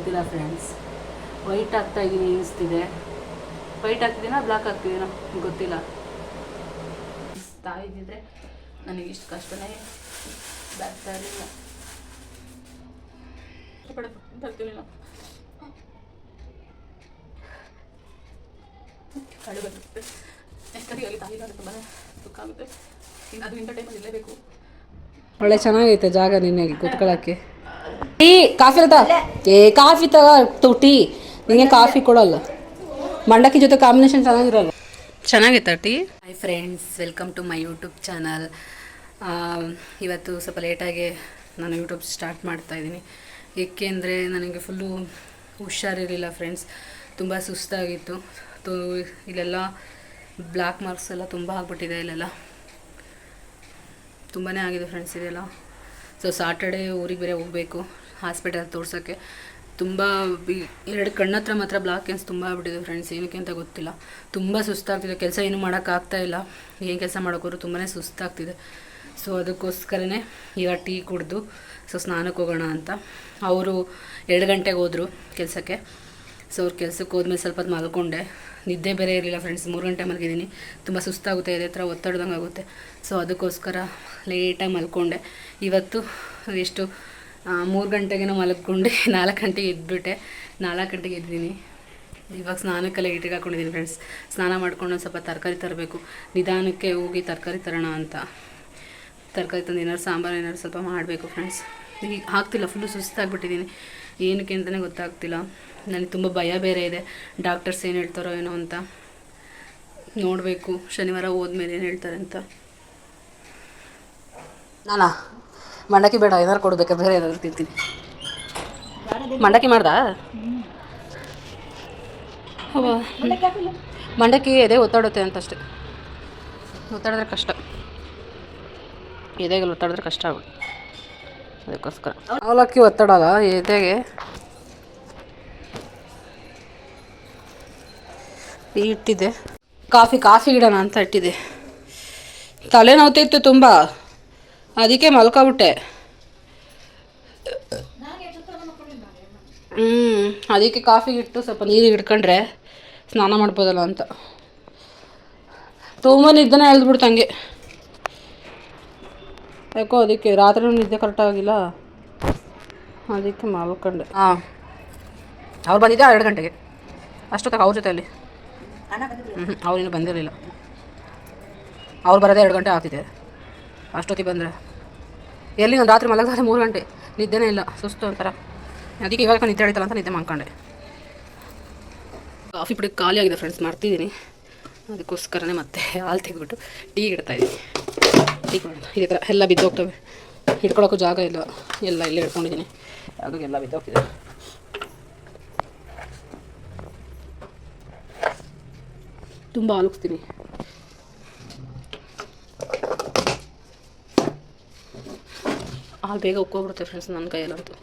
ಗೊತ್ತಿಲ್ಲ friends white ಆಗ್ತಾ ಇದ್ದೀನಿ ಅನಿಸ್ತಿದೆ. ವೈಟ್ ಆಗ್ತಿದ್ದೀನಾ ಬ್ಲ್ಯಾಕ್ ಆಗ್ತಿದ್ದೀನಾ ಗೊತ್ತಿಲ್ಲ. ತಾಯಿ ಇದ್ದಿದ್ರೆ ನನಗೆ ಇಷ್ಟು ಕಷ್ಟನೇ ಬರ್ತಾ ಇರಲಿಲ್ಲ. ಬರ್ತಿರ್ಲಿಲ್ಲ. ಕಳೆ ಯಾಕಂದ್ರೆ ಅಲ್ಲಿ ತಾಯಿಗೆ ತುಂಬಾ ದುಃಖ ಆಗುತ್ತೆ. ಅದು ಇಂಥ ಟೈಮಲ್ಲಿ ಇರಲೇಬೇಕು. ಒಳ್ಳೆ ಚೆನ್ನಾಗೈತೆ ಜಾಗ ನಿನ್ನೆ ಕೂತ್ಕೊಳ್ಳೋಕ್ಕೆ. ಟೀ ಕಾಫಿ ಅದ ಏ ಕಾಫಿ ತಗೋ ತು ಟೀ. ನಿಂಗೆ ಕಾಫಿ ಕೊಡಲ್ಲ. ಮಂಡಕ್ಕಿ ಜೊತೆ ಕಾಂಬಿನೇಷನ್ ಚೆನ್ನಾಗಿರಲ್ಲ. ಚೆನ್ನಾಗಿತ್ತ tea? Hi friends welcome to my YouTube channel ಇವತ್ತು ಸ್ವಲ್ಪ ಲೇಟಾಗಿ ನಾನು ಯೂಟ್ಯೂಬ್ ಸ್ಟಾರ್ಟ್ ಮಾಡ್ತಾ ಇದ್ದೀನಿ. ಏಕೆಂದರೆ ನನಗೆ ಫುಲ್ಲು ಹುಷಾರಿರಲಿಲ್ಲ ಫ್ರೆಂಡ್ಸ್ ತುಂಬ ಸುಸ್ತಾಗಿತ್ತು. ತು ಇಲ್ಲೆಲ್ಲ ಬ್ಲ್ಯಾಕ್ ಮಾರ್ಕ್ಸ್ ಎಲ್ಲ ತುಂಬ ಆಗ್ಬಿಟ್ಟಿದೆ ಇಲ್ಲೆಲ್ಲ. ತುಂಬಾ ಆಗಿದೆ ಫ್ರೆಂಡ್ಸ್ ಇದೆಲ್ಲ. ಸೊ ಸಾಟರ್ಡೇ ಊರಿಗೆ ಬೇರೆ ಹೋಗಬೇಕು ಹಾಸ್ಪಿಟಲ್ ತೋರ್ಸೋಕ್ಕೆ. ತುಂಬ ಎರಡು ಕಣ್ಣತ್ರ ಮಾತ್ರ ಬ್ಲಾಕ್ ಏನ್ಸ್ ತುಂಬ ಆಗ್ಬಿಟ್ಟಿದೆ ಫ್ರೆಂಡ್ಸ್ ಏನಕ್ಕೆ ಅಂತ ಗೊತ್ತಿಲ್ಲ. ತುಂಬ ಸುಸ್ತಾಗ್ತಿದೆ, ಕೆಲಸ ಏನು ಮಾಡೋಕ್ಕಾಗ್ತಾ ಇಲ್ಲ. ಏನು ಕೆಲಸ ಮಾಡೋಕ್ಕೋರು ತುಂಬಾ ಸುಸ್ತಾಗ್ತಿದೆ. ಸೊ ಅದಕ್ಕೋಸ್ಕರನೇ ಈಗ ಟೀ ಕುಡಿದು ಸೊ ಸ್ನಾನಕ್ಕೆ ಹೋಗೋಣ ಅಂತ. ಅವರು ಎರಡು ಗಂಟೆಗೆ ಹೋದರು ಕೆಲಸಕ್ಕೆ. ಸೊ ಅವ್ರ ಕೆಲಸಕ್ಕೆ ಹೋದ್ಮೇಲೆ ಸ್ವಲ್ಪ ಹೊತ್ತು ಮಲ್ಕೊಂಡೆ. ನಿದ್ದೆ ಬೇರೆ ಇರಲಿಲ್ಲ ಫ್ರೆಂಡ್ಸ್ ಮೂರು ಗಂಟೆ ಮಲಗಿದ್ದೀನಿ. ತುಂಬ ಸುಸ್ತಾಗುತ್ತೆ ಇದೇ ಥರ ಒತ್ತಡದಂಗೆ ಆಗುತ್ತೆ. ಸೊ ಅದಕ್ಕೋಸ್ಕರ ಲೇಟಾಗಿ ಮಲ್ಕೊಂಡೆ. ಇವತ್ತು ಎಷ್ಟು ಮೂರು ಗಂಟೆಗೇನೋ ಮಲ್ಕೊಂಡು ನಾಲ್ಕು ಗಂಟೆಗೆ ಎದ್ಬಿಟ್ಟೆ. ನಾಲ್ಕು ಗಂಟೆಗೆ ಎದ್ದಿದ್ದೀನಿ. ಇವಾಗ ಸ್ನಾನಕ್ಕೆಲ್ಲ ಇಟ್ಟಿಗೆ ಹಾಕೊಂಡಿದ್ದೀನಿ ಫ್ರೆಂಡ್ಸ್ ಸ್ನಾನ ಮಾಡ್ಕೊಂಡು ಸ್ವಲ್ಪ ತರಕಾರಿ ತರಬೇಕು. ನಿಧಾನಕ್ಕೆ ಹೋಗಿ ತರಕಾರಿ ತರೋಣ ಅಂತ. ತರಕಾರಿ ತಂದು ಏನಾದ್ರು ಸಾಂಬಾರು ಏನಾದ್ರು ಸ್ವಲ್ಪ ಮಾಡಬೇಕು ಫ್ರೆಂಡ್ಸ್ ಈಗ ಆಗ್ತಿಲ್ಲ ಫುಲ್ಲು ಸುಸ್ತಾಗ್ಬಿಟ್ಟಿದ್ದೀನಿ ಏನಕ್ಕೆ ಅಂತಲೇ ಗೊತ್ತಾಗ್ತಿಲ್ಲ. ನನಗೆ ತುಂಬ ಭಯ ಬೇರೆ ಇದೆ. ಡಾಕ್ಟರ್ಸ್ ಏನು ಹೇಳ್ತಾರೋ ಏನೋ ಅಂತ. ನೋಡಬೇಕು, ಶನಿವಾರ ಹೋದ್ಮೇಲೆ ಏನು ಹೇಳ್ತಾರೆ ಅಂತ. ನಾನಾ? ಮಂಡಕ್ಕಿ ಬೇಡ, ಏನಾದ್ರು ಕೊಡ್ಬೇಕಾ, ಬೇರೆ ಏನಾದ್ರು ತಿಂತೀನಿ. ಮಂಡಕ್ಕಿ ಮಾಡ್ದಾ. ಮಂಡಕ್ಕಿ ಎದೆ ಒತ್ತಾಡುತ್ತೆ ಅಂತ ಅಷ್ಟೆ ಒತ್ತಾಡಿದ್ರೆ ಕಷ್ಟ. ಎದೆಗೆ ಒತ್ತಾಡಿದ್ರೆ ಕಷ್ಟ ಆಗುತ್ತೆ ಅದಕ್ಕೋಸ್ಕರ. ಅವಲಕ್ಕಿ ಒತ್ತಡಲ್ಲ, ಎದೆಗೆ ಇಟ್ಟಿದೆ. ಕಾಫಿ ಕಾಫಿ ಗಿಡನ ಅಂತ ಇಟ್ಟಿದೆ. ತಲೆ ನೋವ್ತಿತ್ತು ತುಂಬ. ಅದಕ್ಕೆ ಮಲ್ಕೊಬಿಟ್ಟೆ. ಹ್ಞೂ ಅದಕ್ಕೆ ಕಾಫಿ ಇಟ್ಟು ಸ್ವಲ್ಪ ನೀರಿಗೆ ಇಟ್ಕೊಂಡ್ರೆ ಸ್ನಾನ ಮಾಡ್ಬೋದಲ್ಲ ಅಂತ. ತುಂಬ ನಿದ್ದೆನೇ ಎಳ್ದ್ಬಿಡ್ತು ಹಂಗೆ. ಯಾಕೋ ಅದಕ್ಕೆ ರಾತ್ರಿ ನಿದ್ದೆ ಕರೆಕ್ಟಾಗಿಲ್ಲ ಅದಕ್ಕೆ ಮಲ್ಕೊಂಡೆ. ಹಾಂ ಅವ್ರು ಬಂದಿದ್ದೆ ಎರಡು ಗಂಟೆಗೆ. ಅಷ್ಟೊತ್ತಾಗ ಅವ್ರ ಜೊತೆಯಲ್ಲಿ. ಅವ್ರಿನ್ನೂ ಬಂದಿರಲಿಲ್ಲ. ಅವ್ರು ಬರೋದೇ ಎರಡು ಗಂಟೆ ಆಗ್ತಿದೆ. ಅಷ್ಟೊತ್ತಿಗೆ ಬಂದರೆ. ಎಲ್ಲಿ ನಾನು ರಾತ್ರಿ ಮಲಗಿದ್ರೆ ಮೂರು ಗಂಟೆ. ನಿದ್ದೆನೇ ಇಲ್ಲ, ಸುಸ್ತು ಒಂಥರ. ಅದಕ್ಕೆ ಇವಾಗ ನಿದ್ದೆ ಹಿಡಿತಲ್ಲ ಅಂತ ನಿದ್ದೆ ಮಾಡ್ಕೊಂಡೆ. ಕಾಫಿ ಪುಡಿ ಖಾಲಿ ಆಗಿದೆ ಫ್ರೆಂಡ್ಸ್ ಮಾಡ್ತಿದ್ದೀನಿ ಅದಕ್ಕೋಸ್ಕರನೇ ಮತ್ತೆ ಹಾಲು ತೆಗೆದ್ಬಿಟ್ಟು ಟೀ ಇಡ್ತಾ ಇದ್ದೀನಿ. ಟೀ ಕೊಡೋಣ ಇದೇ ಥರ ಎಲ್ಲ ಬಿದ್ದೋಗ್ತವೆ. ಹಿಡ್ಕೊಳೋಕ್ಕೂ ಜಾಗ ಇಲ್ಲ. ಎಲ್ಲ ಇಲ್ಲೇ ಹಿಡ್ಕೊಂಡಿದ್ದೀನಿ ಹಾಗಾಗಿ ಎಲ್ಲ ಬಿದ್ದೋಗ್ತಿದೆ. ತುಂಬ ಆಲೋಕ್ಸ್ತೀನಿ ಹಾಲು ಬೇಗ ಉಕ್ಕೋಗ್ಬಿಡುತ್ತೆ ಫ್ರೆಂಡ್ಸ್ ನನ್ನ ಕೈಯಲ್ಲಂತೂ.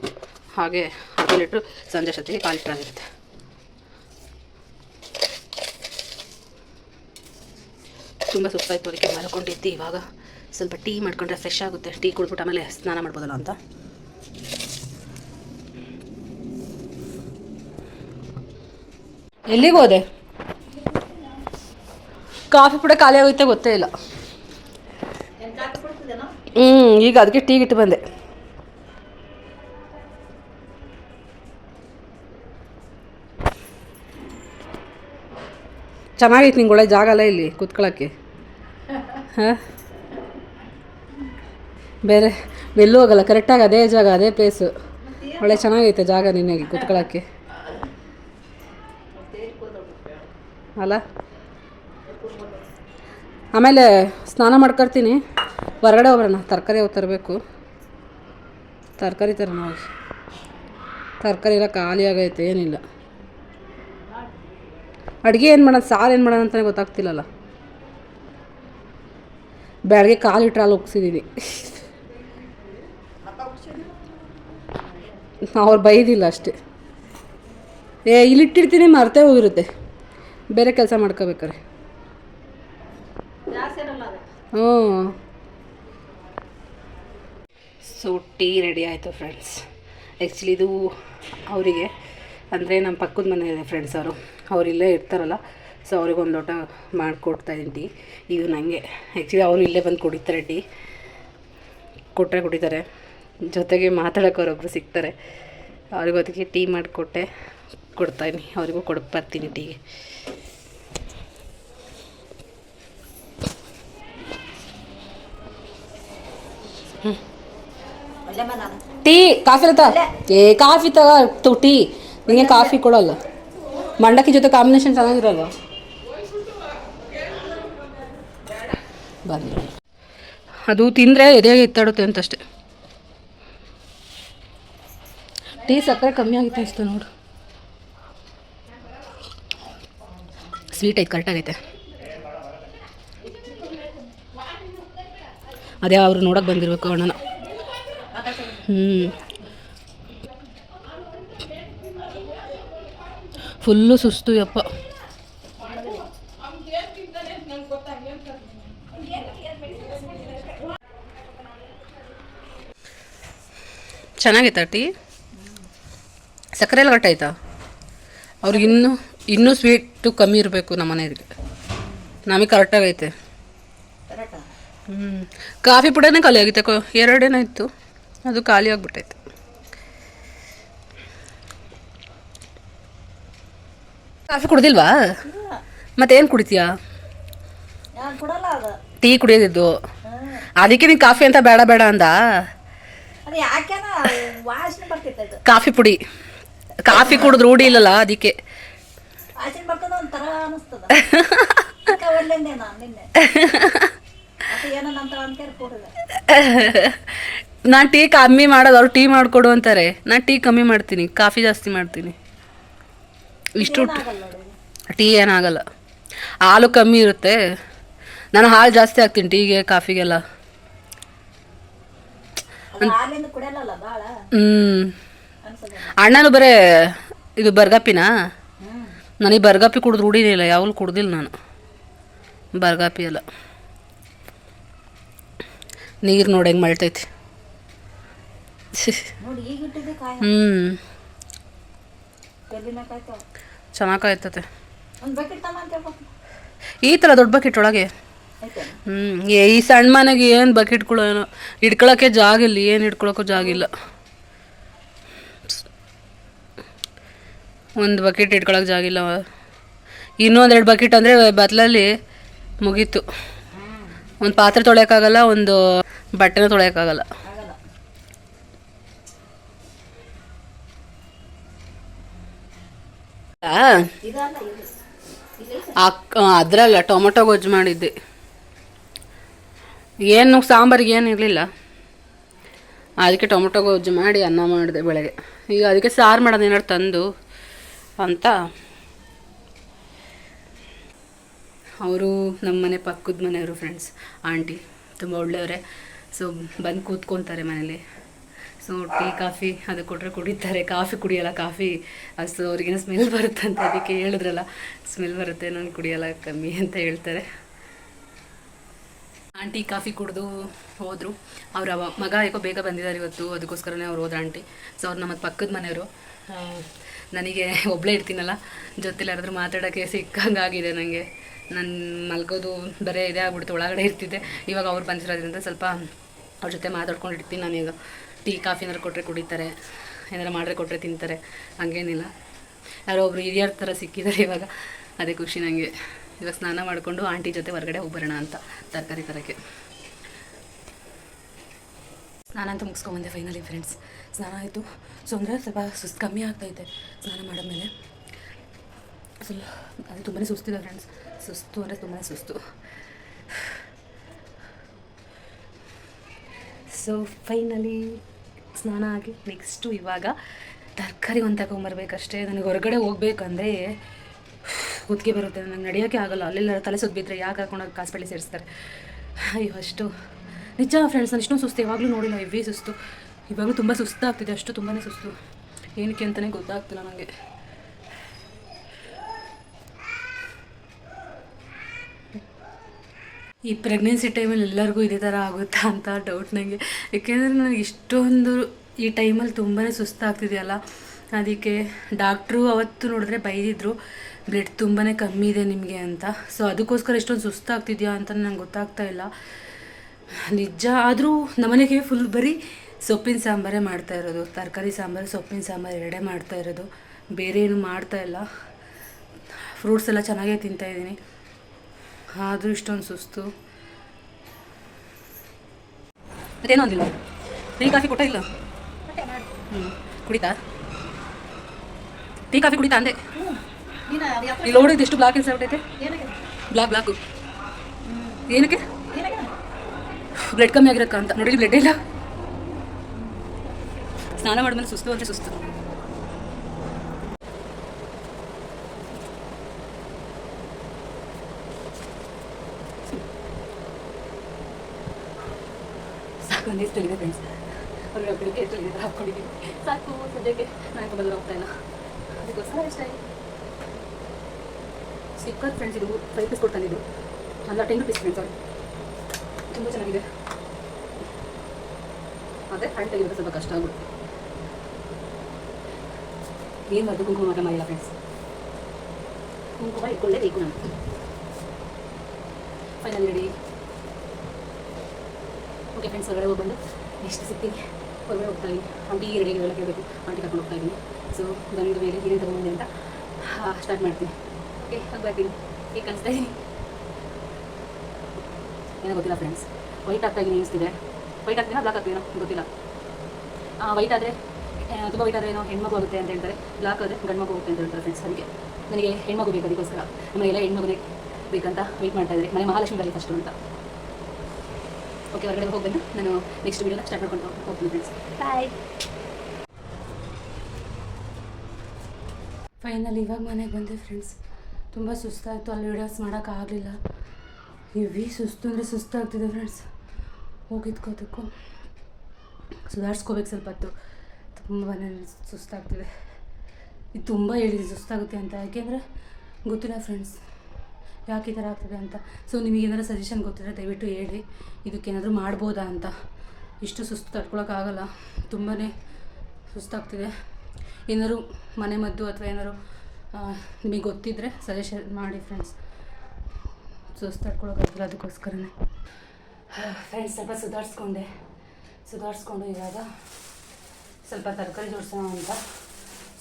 ಹಾಗೆ ಹತ್ತು ಲೀಟ್ರ್ ಸಂಜೆ ಅಷ್ಟೊತ್ತಿಗೆ ಕಾಲು ಲೀಟ್ರ್ ಆಗಿರುತ್ತೆ. ತುಂಬ ಸುಸ್ತಾಯಿತು ಅದಕ್ಕೆ ಮಲ್ಕೊಂಡಿದ್ದೆ ಇವಾಗ. ಸ್ವಲ್ಪ ಟೀ ಮಾಡ್ಕೊಂಡ್ರೆ ಫ್ರೆಶ್ ಆಗುತ್ತೆ. ಟೀ ಕುಡ್ಬಿಟ್ಟು ಆಮೇಲೆ ಸ್ನಾನ ಮಾಡ್ಬೋದಲ್ಲ ಅಂತ. ಎಲ್ಲಿಗೆ ಹೋದೆ? ಕಾಫಿ ಪುಡಿ ಖಾಲಿ ಆಗುತ್ತೆ ಗೊತ್ತೇ ಇಲ್ಲ. ಹ್ಞೂ ಈಗ ಅದಕ್ಕೆ ಟೀ ಇಟ್ಟು ಬಂದೆ. ಚೆನ್ನಾಗೈತೆ ನಿಂಗೆ ಒಳ್ಳೆ ಜಾಗ ಅಲ್ಲ ಇಲ್ಲಿ ಕೂತ್ಕೊಳ್ಳೋಕ್ಕೆ ಹಾಂ? ಬೇರೆ, ಎಲ್ಲೂ ಹೋಗಲ್ಲ ಕರೆಕ್ಟಾಗಿ ಅದೇ ಜಾಗ, ಅದೇ ಪ್ಲೇಸು ಒಳ್ಳೆ ಚೆನ್ನಾಗೈತೆ ಜಾಗ ನಿನಗೆ ಕೂತ್ಕೊಳ್ಳೋಕ್ಕೆ ಅಲ್ಲ? ಆಮೇಲೆ ಸ್ನಾನ ಮಾಡ್ಕೊಳ್ತೀನಿ ಹೊರಗಡೆ ಹೋಗೋಣ ತರಕಾರಿ ಹೋಗಿ ತರಬೇಕು. ತರಕಾರಿ ತರೋಣ ಹೋಗಿ. ತರಕಾರಿ ಎಲ್ಲ ಖಾಲಿ ಆಗೈತೆ, ಏನಿಲ್ಲ. ಅಡುಗೆ ಏನು ಮಾಡೋದು ಸಾರು ಏನು ಮಾಡೋಣ ಅಂತಲೇ ಗೊತ್ತಾಗ್ತಿಲ್ಲಲ್ಲ. ಬೆಳಗ್ಗೆ ಕಾಲಿಟ್ರೆ ಅಲ್ಲಿ ಉಗ್ಸಿದ್ದೀನಿ ಅವ್ರು ಬೈದಿಲ್ಲ ಅಷ್ಟೇ. ಏ, ಇಲ್ಲಿಟ್ಟಿರ್ತೀನಿ, ಮರ್ತೇ ಹೋಗಿರುತ್ತೆ. ಬೇರೆ ಕೆಲಸ ಮಾಡ್ಕೋಬೇಕಾರೆ. ಹ್ಞೂ ಸೊ ಟೀ ರೆಡಿ ಆಯಿತು ಫ್ರೆಂಡ್ಸ್ ಆ್ಯಕ್ಚುಲಿ ಇದು ಅವರಿಗೆ, ಅಂದರೆ ನಮ್ಮ ಪಕ್ಕದ ಮನೆ ಫ್ರೆಂಡ್ಸ್ ಅವರು. ಅವರಿಲ್ಲೇ ಇರ್ತಾರಲ್ಲ ಸೊ ಅವ್ರಿಗೆ ಒಂದು ಲೋಟ ಮಾಡಿಕೊಡ್ತಾಯಿದ್ದೀನಿ ಟೀ ಇದು ನನಗೆ ಆ್ಯಕ್ಚುಲಿ ಅವರು ಇಲ್ಲೇ ಬಂದು ಕುಡಿತಾರೆ ಟೀ ಕೊಟ್ಟರೆ ಕುಡಿತಾರೆ. ಜೊತೆಗೆ ಮಾತಾಡೋಕೆ ಅವರೊಬ್ಬರು ಸಿಗ್ತಾರೆ. ಅವ್ರಿಗೂ ಅದಕ್ಕೆ ಟೀ ಮಾಡಿಕೊಟ್ಟೆ ಕೊಡ್ತಾಯಿನಿ ಅವರಿಗೂ ಕೊಡಕ್ಕೆ ಬರ್ತೀನಿ ಟೀಗೆ ಟೀ ಕಾಫಿ ತ ಏ ಕಾಫಿ ತಗ ಟೀ. ನಿಮಗೆ ಕಾಫಿ ಕೊಡಲ್ಲ. ಮಂಡಕ್ಕಿ ಜೊತೆ ಕಾಂಬಿನೇಷನ್ ಚೆನ್ನಾಗಿರಲ್ಲ ಬಂದ ಅದು ತಿಂದರೆ ಎದೆಯಾಗಿ ಎತ್ತಾಡುತ್ತೆ ಅಂತಷ್ಟೇ. ಟೀ ಸಕ್ಕರೆ ಕಮ್ಮಿ ಆಗಿತ್ತು ಅನಿಸ್ತು ನೋಡು. ಸ್ವೀಟ್ ಐತೆ ಕರೆಕ್ಟಾಗೈತೆ ಅದೇ ಅವರು ನೋಡೋಕೆ ಬಂದಿರಬೇಕು ಅಣ್ಣನ. ಹ್ಞೂ ಫುಲ್ಲು ಸುಸ್ತು ಯಪ್ಪ. ಚೆನ್ನಾಗೈತಾ ಟೀ? ಸಕ್ಕರೆ ಎಲ್ಲ ಕಟ್ಟಾಯ್ತಾ ಅವ್ರಿಗಿನ್ನೂ ಇನ್ನೂ ಇನ್ನೂ ಸ್ವೀಟು ಕಮ್ಮಿ ಇರಬೇಕು ನಮ್ಮ ಮನೆಯವ್ರಿಗೆ ನಮಗೆ ಕರೆಕ್ಟಾಗೈತೆ ಹ್ಞೂ ಕಾಫಿ ಪುಡನೇ ಖಾಲಿ ಆಗಿತ್ತು ಕೊ ಎರಡೇನೋ ಇತ್ತು. ಅದು ಖಾಲಿ ಆಗಿಬಿಟ್ಟೈತೆ. ಕಾಫಿ ಕುಡ್ದಿಲ್ವಾ? ಮತ್ತೇನು ಕುಡಿತೀಯಾ? ಟೀ ಕುಡಿಯೋದಿದ್ದು. ಅದಕ್ಕೆ ನೀನು ಕಾಫಿ ಅಂತ ಬೇಡ ಬೇಡ ಅಂದ? ಕಾಫಿ ಪುಡಿ. ಕಾಫಿ ಕುಡಿದು ರೂಢಿ ಇಲ್ಲಲ್ಲ ಅದಕ್ಕೆ. ನಾನು ಟೀ ಕಮ್ಮಿ ಮಾಡೋದು ಅವ್ರು ಟೀ ಮಾಡಿಕೊಡು ಅಂತಾರೆ. ನಾನು ಟೀ ಕಮ್ಮಿ ಮಾಡ್ತೀನಿ ಕಾಫಿ ಜಾಸ್ತಿ ಮಾಡ್ತೀನಿ. ಇಷ್ಟು ಟೀ ಏನಾಗಲ್ಲ ಹಾಲು ಕಮ್ಮಿ ಇರುತ್ತೆ. ನಾನು ಹಾಲು ಜಾಸ್ತಿ ಹಾಕ್ತೀನಿ ಟೀಗೆ ಕಾಫಿಗೆಲ್ಲ. ಹ್ಞೂ ಅಣ್ಣನು ಬರೇ ಇದು ಬರ್ಗಾಪಿನಾ ನನಗೆ ಬರ್ಗಾಪಿ ಕುಡಿದು ರೂಢಿನೇ ಇಲ್ಲ ಯಾವಾಗಲೂ ಕುಡ್ದಿಲ್ಲ ನಾನು. ಬರ್ಗಾಪಿ ಎಲ್ಲ. ನೀರು ನೋಡಿ ಹೆಂಗೆ ಮಳ್ತೈತಿ ಹ್ಞೂ ಎಲ್ಲಿನ ಕಾಯ್ತತೆ. ಈ ಥರ ದೊಡ್ಡ ಬಕೆಟ್ ಒಳಗೆ. ಹ್ಞೂ ಈ ಸಣ್ಣ ಮನೆಗೆ ಏನು ಬಕೆಟ್ಗಳು ಏನೋ. ಇಟ್ಕೊಳಕ್ಕೆ ಜಾಗ ಇಲ್ಲ ಏನು ಇಟ್ಕೊಳಕ್ಕೂ ಜಾಗ ಇಲ್ಲ. ಒಂದು ಬಕೆಟ್ ಇಟ್ಕೊಳಕ್ಕೆ ಜಾಗ ಇಲ್ಲ. ಇನ್ನೂ ಒಂದೆರಡು ಬಕೆಟ್ ಅಂದರೆ ಬತ್ತಲಲ್ಲಿ ಮುಗೀತು. ಒಂದು ಪಾತ್ರೆ ತೊಳೆಯೋಕ್ಕಾಗಲ್ಲ ಒಂದು ಬಟ್ಟೆನ ತೊಳೆಯೋಕ್ಕಾಗಲ್ಲ. ಅದರಲ್ಲ ಟೊಮೊಟೊ ಗೊಜ್ಜು ಮಾಡಿದ್ದೆ. ಏನು ಸಾಂಬಾರಿಗೆ ಏನು ಇರಲಿಲ್ಲ. ಅದಕ್ಕೆ ಟೊಮೆಟೊ ಗೊಜ್ಜು ಮಾಡಿ ಅನ್ನ ಮಾಡಿದೆ ಬೆಳಗ್ಗೆ. ಈಗ ಅದಕ್ಕೆ ಸಾರು ಮಾಡೋದು ಏನಾರು ತಂದು ಅಂತ. ಅವರು ನಮ್ಮ ಮನೆ ಪಕ್ಕದ ಮನೆಯವರು ಫ್ರೆಂಡ್ಸ್ ಆಂಟಿ, ತುಂಬ ಒಳ್ಳೆಯವರೇ. ಸೊ ಬಂದು ಕೂತ್ಕೊತಾರೆ ಮನೇಲಿ. ಸೊ ಟೀ, ಕಾಫಿ ಅದು ಕೊಟ್ಟರೆ ಕುಡಿತಾರೆ. ಕಾಫಿ ಕುಡಿಯಲ್ಲ, ಕಾಫಿ. ಸೊ ಅವ್ರಿಗೇನೋ ಸ್ಮೆಲ್ ಬರುತ್ತೆ ಅಂತ ಅದಕ್ಕೆ ಹೇಳಿದ್ರಲ್ಲ. ಸ್ಮೆಲ್ ಬರುತ್ತೆ, ನಾನು ಕುಡಿಯಲ್ಲ, ಕಮ್ಮಿ ಅಂತ ಹೇಳ್ತಾರೆ. ಆಂಟಿ ಕಾಫಿ ಕುಡಿದು ಹೋದರು. ಅವ್ರ ಅವ ಮಗ ಯಾಕೋ ಬೇಗ ಬಂದಿದ್ದಾರೆ ಇವತ್ತು, ಅದಕ್ಕೋಸ್ಕರನೇ ಅವ್ರು ಹೋದ್ರು ಆಂಟಿ. ಸೊ ಅವ್ರು ನಮ್ಮ ಪಕ್ಕದ ಮನೆಯವರು. ನನಗೆ ಒಬ್ಬಳೇ ಇರ್ತೀನಲ್ಲ, ಜೊತೆಲಿ ಯಾರಾದರೂ ಮಾತಾಡೋಕ್ಕೆ ಸಿಕ್ಕಂಗಾಗಿದೆ ನನಗೆ ನನ್ನ ಮಲ್ಗೋದು ಬರೀ ಇದೇ ಆಗ್ಬಿಡ್ತು, ಒಳಗಡೆ ಇರ್ತಿದ್ದೆ. ಇವಾಗ ಅವ್ರು ಬಂದಿರೋದ್ರಿಂದ ಸ್ವಲ್ಪ ಅವ್ರ ಜೊತೆ ಮಾತಾಡ್ಕೊಂಡು ನಾನು ನಾನೀಗ ಟೀ, ಕಾಫಿ ಏನಾರು ಕೊಟ್ಟರೆ ಕುಡಿತಾರೆ ಏನಾರು ಮಾಡ್ರೆ ಕೊಟ್ಟರೆ ತಿಂತಾರೆ, ಹಂಗೇನಿಲ್ಲ. ಯಾರೋ ಒಬ್ರು ಹಿರಿಯರ ಥರ ಸಿಕ್ಕಿದ್ದಾರೆ ಇವಾಗ. ಅದೇ ಖುಷಿ ನನಗೆ ಇವಾಗ ಸ್ನಾನ ಮಾಡಿಕೊಂಡು ಆಂಟಿ ಜೊತೆ ಹೊರಗಡೆ ಹೋಗ್ಬರೋಣ ಅಂತ ತರಕಾರಿ ತರಕ್ಕೆ. ಸ್ನಾನ ಅಂತ ಮುಗಿಸ್ಕೊಂಬಂದೆ ಫೈನಲಿ ಫ್ರೆಂಡ್ಸ್ ಸ್ನಾನ ಆಯಿತು. ಸೊ ಅಂದರೆ ಸ್ವಲ್ಪ ಸುಸ್ತು ಕಮ್ಮಿ ಆಗ್ತೈತೆ ಸ್ನಾನ ಮಾಡಿದ್ಮೇಲೆ. ಫುಲ್ ಅದು ತುಂಬಾ ಸುಸ್ತಿದೆ ಫ್ರೆಂಡ್ಸ್ ಸುಸ್ತು ಅಂದರೆ ತುಂಬಾ ಸುಸ್ತು. ಸೊ ಫೈನಲಿ ಸ್ನಾನ ಆಗಿ ನೆಕ್ಸ್ಟು ಇವಾಗ ತರಕಾರಿ ಒಂದು ತಗೊಂಬರ್ಬೇಕಷ್ಟೇ. ನನಗೆ ಹೊರಗಡೆ ಹೋಗ್ಬೇಕಂದ್ರೆ ಕುತ್ತಿಗೆ ಬರುತ್ತೆ. ನನಗೆ ನಡೆಯೋಕ್ಕೆ ಆಗಲ್ಲ. ಅಲ್ಲೆಲ್ಲ ತಲೆ ಸುತ್ತ ಬಿದ್ದರೆ ಯಾಕೆ ಹಾಕೊಂಡೋಗಿ ಕಾಸ್ಪಳ್ಳಿ ಸೇರಿಸ್ತಾರೆ? ಅಯ್ಯೋ, ಅಷ್ಟು. ನಿಜ ಫ್ರೆಂಡ್ಸ್ ನಾನು ಇಷ್ಟೊಂದು ಸುಸ್ತು ಯಾವಾಗಲೂ ನೋಡಿಲ್ಲ. ಹೆವಿ ಸುಸ್ತು. ಇವಾಗಲೂ ತುಂಬ ಸುಸ್ತಾಗ್ತಿದೆ. ಅಷ್ಟು ತುಂಬಾ ಸುಸ್ತು. ಏನಕ್ಕೆ ಅಂತಲೇ ಗೊತ್ತಾಗ್ತಿಲ್ಲ ನನಗೆ ಈ ಪ್ರೆಗ್ನೆನ್ಸಿ ಟೈಮಲ್ಲಿ ಎಲ್ಲರಿಗೂ ಇದೇ ಥರ ಆಗುತ್ತಾ ಅಂತ ಡೌಟ್ ನನಗೆ ಏಕೆಂದರೆ ನನಗೆ ಇಷ್ಟೊಂದು ಈ ಟೈಮಲ್ಲಿ ತುಂಬಾ ಸುಸ್ತಾಗ್ತಿದೆಯಲ್ಲ. ಅದಕ್ಕೆ ಡಾಕ್ಟ್ರು ಅವತ್ತು ನೋಡಿದ್ರೆ ಬೈದಿದ್ರು ಬ್ಲಡ್ ತುಂಬಾ ಕಮ್ಮಿ ಇದೆ ನಿಮಗೆ ಅಂತ. ಸೊ ಅದಕ್ಕೋಸ್ಕರ ಇಷ್ಟೊಂದು ಸುಸ್ತಾಗ್ತಿದೆಯಾ ಅಂತ ನಂಗೆ ಗೊತ್ತಾಗ್ತಾ ಇಲ್ಲ. ನಿಜ ಆದರೂ ನಮ್ಮನೆಗೆ ಫುಲ್ ಬರೀ ಸೊಪ್ಪಿನ ಸಾಂಬಾರೇ ಮಾಡ್ತಾ ಇರೋದು. ತರಕಾರಿ ಸಾಂಬಾರು, ಸೊಪ್ಪಿನ ಸಾಂಬಾರು ಎರಡೇ ಮಾಡ್ತಾ ಇರೋದು. ಬೇರೆ ಏನು ಮಾಡ್ತಾ ಇಲ್ಲ. ಫ್ರೂಟ್ಸ್ ಎಲ್ಲ ಚೆನ್ನಾಗೇ ತಿಂತಾ ಇದ್ದೀನಿ. ಆದರೂ ಇಷ್ಟೊಂದು ಸುಸ್ತು. ಮತ್ತೇನೋ ಅಂದಿಲ್ಲ? ಟೀ, ಕಾಫಿ ಕೊಟ್ಟ ಇಲ್ಲ? ಹ್ಞೂ ಕುಡಿತಾ? ಟೀ, ಕಾಫಿ ಕುಡಿತಾ ಅಂದೆ. ಇಲ್ಲಿ ನೋಡಿದ್ದು ಎಷ್ಟು ಬ್ಲಾಕ್ ಇನ್ಸಾಗ್ಬಿಟ್ಟೈತೆ ಏನಾಗಿದೆ ಬ್ಲಾಕ್ ಬ್ಲಾಕು ಏನಕ್ಕೆ? ಬ್ಲಡ್ ಕಮ್ಮಿ ಆಗಿರಕ್ಕ ಅಂತ. ನೋಡಿ ಬ್ಲಡ್ ಇಲ್ಲ. ಸ್ನಾನ ಮಾಡಿದ್ಮೇಲೆ ಸುಸ್ತು ಅಂದರೆ ಸುಸ್ತು. ಸಾಕು ಒಂದು ಫ್ರೆಂಡ್ಸ್ ಅವ್ರಿಗೆ ಬೆಳಿಗ್ಗೆ ಎಷ್ಟು ಇದೆ ಹಾಕ್ಕೊಂಡಿದ್ದೀನಿ ಸಾಕು, ಸದ್ಯಕ್ಕೆ ನಾನು ಬಂದ್ರೆ ಹೋಗ್ತಾ ಇಲ್ಲ. ಅದಕ್ಕೋಸ್ಕರ ಇಷ್ಟ ಸ್ಟಿಕ್ಕರ್ ಫ್ರೆಂಡ್ಸ್ ಇದು ಫೈವ್ ಪೀಸ್ ಕೊಡ್ತಾನಿದ್ದು ಅಲ್ಲ ಟೆನ್ ರುಪೀಸ್ ಫ್ರೆಂಡ್ಸ್ ಅವ್ರು. ತುಂಬ ಚೆನ್ನಾಗಿದೆ. ಅದೇ ಹಣ್ಣು ತೆಗಿದ್ರೆ ಸ್ವಲ್ಪ ಕಷ್ಟ ಆಗುತ್ತೆ ಏನು ಬರ್ತದೆ ಕುಂಕುಮ ಮಾತ್ರ ಮಾಡಿಲ್ಲ ಫ್ರೆಂಡ್ಸ್ ಕುಂಕುಮ ಇಟ್ಕೊಳ್ಳೇಬೇಕು ನಾನು. ಫೈನಲ್ ರೆಡಿ ಓಕೆ ಫ್ರೆಂಡ್ಸ್ ಹೊರಗಡೆ ಹೋಗಿ ಬಂದು ನೆಕ್ಸ್ಟ್ ಸಿಗ್ತೀನಿ ಹೊರಗಡೆ ಹೋಗ್ತಾ ಇದ್ದೀನಿ. ಆಂಟಿ ರೆಡಿಗೆಲ್ಲ ಕೇಳಬೇಕು. ಆಂಟಿ ಕರ್ಕೊಂಡು ಹೋಗ್ತಾ ಇದ್ದೀನಿ. ಸೊ ಬಂದ ಮೇಲೆ, ಏನೇನು ತಗೊಂಡೆ ಅಂತ ಸ್ಟಾರ್ಟ್ ಮಾಡ್ತೀನಿ. ಓಕೆ ಹೋಗಿ ಬರ್ತೀನಿ. ಈಗ ಕಳಿಸ್ತಾ ಇದ್ದೀನಿ ಏನೋ ಗೊತ್ತಿಲ್ಲ ಫ್ರೆಂಡ್ಸ್ ವೈಟ್ ಆಗ್ತಾ ಇದ್ದೀನಿ ಅನಿಸ್ತಿದೆ. ವೈಟ್ ಆಗ್ತೀನಾ ಬ್ಲಾಕ್ ಆಗ್ತೀನೋ ಗೊತ್ತಿಲ್ಲ. ವೈಟ್ ಆದರೆ ತುಂಬ ವೈಟ್ ಆದರೆ ಏನೋ ಹೆಣ್ಮಗು ಆಗುತ್ತೆ ಅಂತ ಹೇಳ್ತಾರೆ. ಬ್ಲಾಕ್ ಆದರೆ ಗಂಡ್ಮಗು ಹೋಗುತ್ತೆ ಅಂತ ಹೇಳ್ತಾರೆ ಫ್ರೆಂಡ್ಸ್ ಅದಕ್ಕೆ ನನಗೆ ಹೆಣ್ಮಗು ಬೇಕು ಅದಕ್ಕೋಸ್ಕರ. ನಮಗೆಲ್ಲ ಹೆಣ್ಮಗುನೇ ಬೇಕಂತ ವೆಯ್ಟ್ ಮಾಡ್ತಾ ಇದ್ದಾರೆ. ಮನೆ ಮಹಾಲಕ್ಷ್ಮಿ ಬರಲಿ ಫಸ್ಟು ಅಂತ. ಓಕೆ ಹೊರಗಡೆ ಹೋಗ್ಬಂದು ನಾನು ನೆಕ್ಸ್ಟ್ ವೀಡಿಯೋನ ಸ್ಟಾರ್ಟ್ ಮಾಡ್ಕೊಂಡು ಹೋಗ್ತೀನಿ ಫ್ರೆಂಡ್ಸ್ ಬಾಯ್ ಫೈನಲ್ ಇವಾಗ ಮನೆಗೆ ಬಂದೆ ಫ್ರೆಂಡ್ಸ್ ತುಂಬ ಸುಸ್ತಾಯಿತು, ಅಲ್ಲಿ ವೀಡಿಯೋಸ್ ಮಾಡೋಕ್ಕಾಗಲಿಲ್ಲ ಹೆವಿ ಸುಸ್ತು ಅಂದರೆ ಸುಸ್ತಾಗ್ತಿದೆ ಫ್ರೆಂಡ್ಸ್ ಹೋಗಿದ್ಕೋದಕ್ಕೂ ಸುಧಾರಿಸ್ಕೋಬೇಕು ಸ್ವಲ್ಪ ಹೊತ್ತು. ತುಂಬಾ ಸುಸ್ತಾಗ್ತಿದೆ. ಇದು ತುಂಬ ಹೇಳಿದೆ ಸುಸ್ತಾಗುತ್ತೆ ಅಂತ, ಯಾಕೆಂದರೆ ಗೊತ್ತಿಲ್ಲ ಫ್ರೆಂಡ್ಸ್ ಯಾಕೆ ಈ ಥರ ಆಗ್ತಿದೆ ಅಂತ. ಸೊ ನಿಮಗೆ ಏನಾದ್ರು ಸಜೆಷನ್ ಗೊತ್ತಿದ್ರೆ ದಯವಿಟ್ಟು ಹೇಳಿ. ಇದಕ್ಕೇನಾದರೂ ಮಾಡ್ಬೋದಾ ಅಂತ. ಇಷ್ಟು ಸುಸ್ತು ತಡ್ಕೊಳಕ್ಕಾಗಲ್ಲ ತುಂಬಾ ಸುಸ್ತಾಗ್ತಿದೆ. ಏನಾದರೂ ಮನೆ ಮದ್ದು ಅಥವಾ ಏನಾದ್ರು ನಿಮಗೆ ಗೊತ್ತಿದ್ದರೆ ಸಜೆಷನ್ ಮಾಡಿ ಫ್ರೆಂಡ್ಸ್ ಸುಸ್ತು ತಡ್ಕೊಳೋಕ್ಕಾಗಲ್ಲ ಅದಕ್ಕೋಸ್ಕರನೇ. ಫ್ರೆಂಡ್ಸ್ ಸ್ವಲ್ಪ ಸುಧಾರಿಸ್ಕೊಂಡೆ. ಸುಧಾರಿಸ್ಕೊಂಡು ಇವಾಗ ಸ್ವಲ್ಪ ತರಕಾರಿ ಜೋಡಿಸೋಣ ಅಂತ.